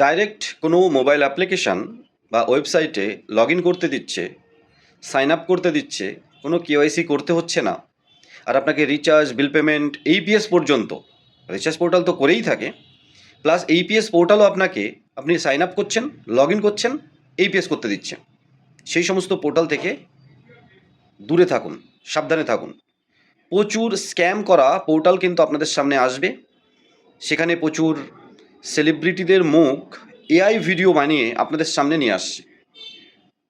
Direct কোনো mobile application বা ওয়েবসাইটে লগ ইন করতে দিচ্ছে, সাইন আপ করতে দিচ্ছে, কোনো কেওয়াইসি করতে হচ্ছে না। আর আপনাকে রিচার্জ, বিল পেমেন্ট এইপিএস পর্যন্ত, রিচার্জ পোর্টাল তো করেই থাকে, প্লাস এইপিএস পোর্টালও আপনাকে, আপনি সাইন আপ করছেন লগ ইন করছেন এইপিএস করতে দিচ্ছে। সেই সমস্ত পোর্টাল থেকে দূরে থাকুন, সাবধানে থাকুন। প্রচুর স্ক্যাম করা পোর্টাল কিন্তু আপনাদের সামনে আসবে। সেখানে প্রচুর সেলিব্রিটিদের মুখ এআই ভিডিও বানিয়ে আপনাদের সামনে নিয়ে আসছে।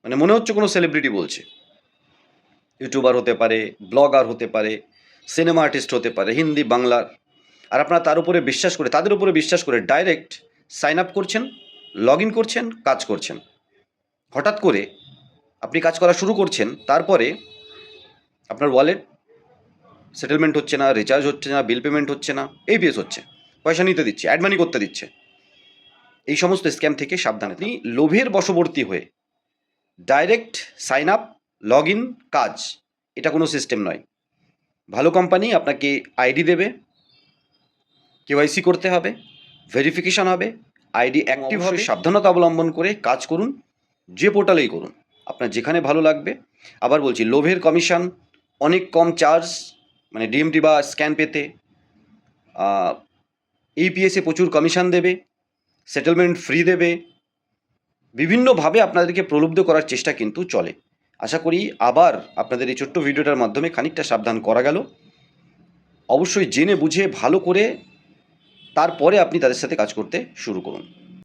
মানে মনে হচ্ছে কোনো সেলিব্রিটি বলছে। ইউটিউবার হতে পারে, ব্লগার হতে পারে, সিনেমা আর্টিস্ট হতে পারে, হিন্দি, বাংলার। আর আপনারা তার উপরে বিশ্বাস করে, তাদের উপরে বিশ্বাস করে ডাইরেক্ট সাইন আপ করছেন, লগ ইন করছেন, কাজ করছেন। হঠাৎ করে আপনি কাজ করা শুরু করছেন, তারপরে আপনার ওয়ালেট সেটেলমেন্ট হচ্ছে না রিচার্জ হচ্ছে না বিল পেমেন্ট হচ্ছে না এইপিএস হচ্ছে। পয়সা নিতে দিচ্ছে অ্যাড মানি করতে দিচ্ছে। এই সমস্ত স্ক্যাম থেকে সাবধানে আপনি লোভের বশবর্তী হয়ে direct sign up log in কাজ এটা কোনো সিস্টেম নয়। ভালো কোম্পানি আপনাকে আইডি দেবে কেওয়াইসি করতে হবে ভেরিফিকেশন হবে আইডি অ্যাক্টিভ হবে সাবধানতা অবলম্বন করে কাজ করুন যে পোর্টালেই করুন। আপনার যেখানে ভালো লাগবে আবার বলছি লোভের কমিশন অনেক কম চার্জ মানে ডিএমটি বা স্ক্যান পেতে ইপিএসে প্রচুর কমিশন দেবে সেটেলমেন্ট ফ্রি দেবে। বিভিন্নভাবে আপনাদেরকে প্রলুব্ধ করার চেষ্টা কিন্তু চলে। আশা করি আবার আপনাদের এই ছোট্ট ভিডিওটার মাধ্যমে খানিকটা সাবধান করা গেল। অবশ্যই জেনে বুঝে ভালো করে তারপরে আপনি তাদের সাথে কাজ করতে শুরু করুন।